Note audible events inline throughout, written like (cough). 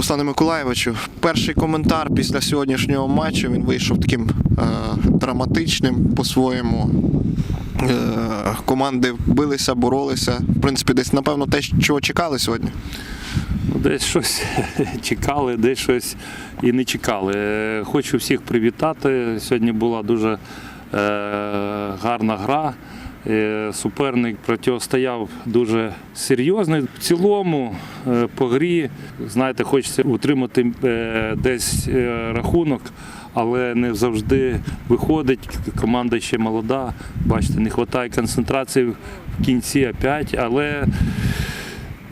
Руслане Миколаєвичу, перший коментар після сьогоднішнього матчу він вийшов таким е, драматичним по-своєму. Е, команди билися, боролися. В принципі, десь, напевно, те, чого чекали сьогодні. Ну, Десь щось (laughs) чекали, десь щось і не чекали. Е, Хочу всіх привітати. Сьогодні була дуже е, гарна гра. Е, Суперник протистояв дуже серйозний. В цілому е, по грі, знаєте, хочеться утримати е, десь рахунок, але не завжди виходить. Команда ще молода. Бачите, не вистачає концентрації в кінці опять, але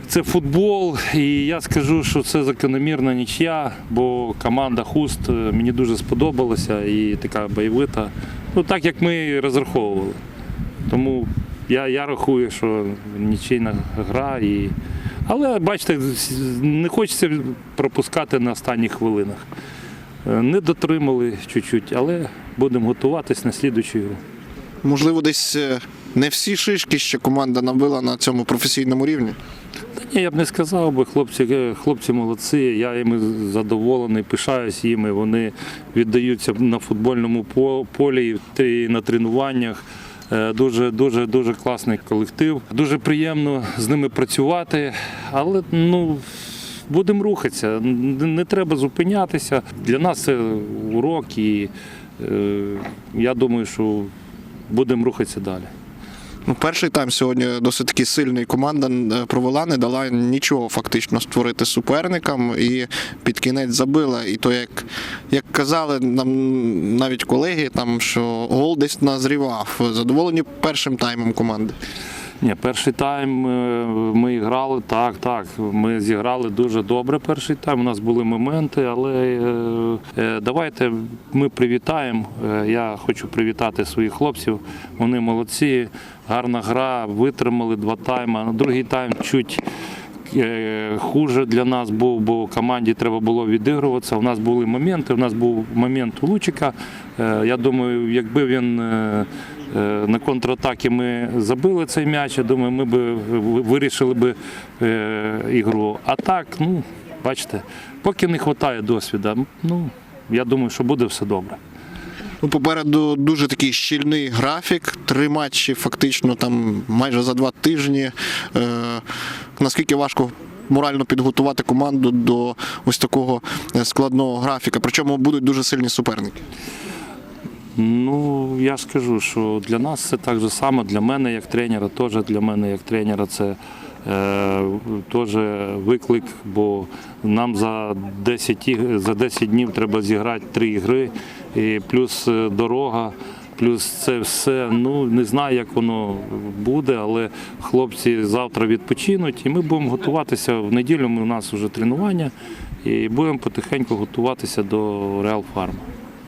це футбол, і я скажу, що це закономірна нічия, бо команда Хуст мені дуже сподобалася і така бойовита. Ну так як ми розраховували. Тому я, я рахую, що нічийна гра. І... Але бачите, не хочеться пропускати на останніх хвилинах. Е, Не дотримали чуть-чуть, але будемо готуватись на слідучу гру. Можливо, десь е, не всі шишки ще команда набила на цьому професійному рівні. Та ні, я б не сказав, бо хлопці, е, хлопці молодці, я їми задоволений, пишаюсь їми. Вони віддаються на футбольному полі і на тренуваннях. Е, Дуже, дуже, дуже класний колектив. Дуже приємно з ними працювати, але ну. Будемо рухатися, не треба зупинятися. Для нас це урок, і е, я думаю, що будемо рухатися далі. Ну, перший тайм сьогодні досить таки сильний. Команда е, провела, не дала нічого фактично створити суперникам і під кінець забила. І то, як, як казали нам навіть колеги, там, що гол десь назрівав. Задоволені першим таймом команди. Ні, перший тайм е, ми грали так, так. Ми зіграли дуже добре перший тайм. У нас були моменти, але е, е, давайте ми привітаємо. Я хочу привітати своїх хлопців. Вони молодці, гарна гра, витримали два тайми. Другий тайм чуть. Е, Хуже для нас був, бо команді треба було відігруватися. У нас були моменти. У нас був момент у Лучика. Е, Я думаю, якби він е, на контратакі ми забили цей м'яч, я думаю, ми б вирішили б ігру. А так, ну, бачите, поки не вистачає досвіду, ну, я думаю, що буде все добре. Ну, попереду дуже такий щільний графік. Три матчі фактично там майже за два тижні. Наскільки важко морально підготувати команду до ось такого е, складного графіка. Причому будуть дуже сильні суперники. Ну, я скажу, що для нас це так же само, для мене як тренера, теж для мене як тренера це е, теж виклик, бо нам за 10, іг- за 10 днів треба зіграти три ігри, і плюс е, дорога. Плюс це все, ну не знаю, як воно буде, але хлопці завтра відпочинуть, і ми будемо готуватися в неділю. У нас вже тренування, і будемо потихеньку готуватися до Реал Фарма.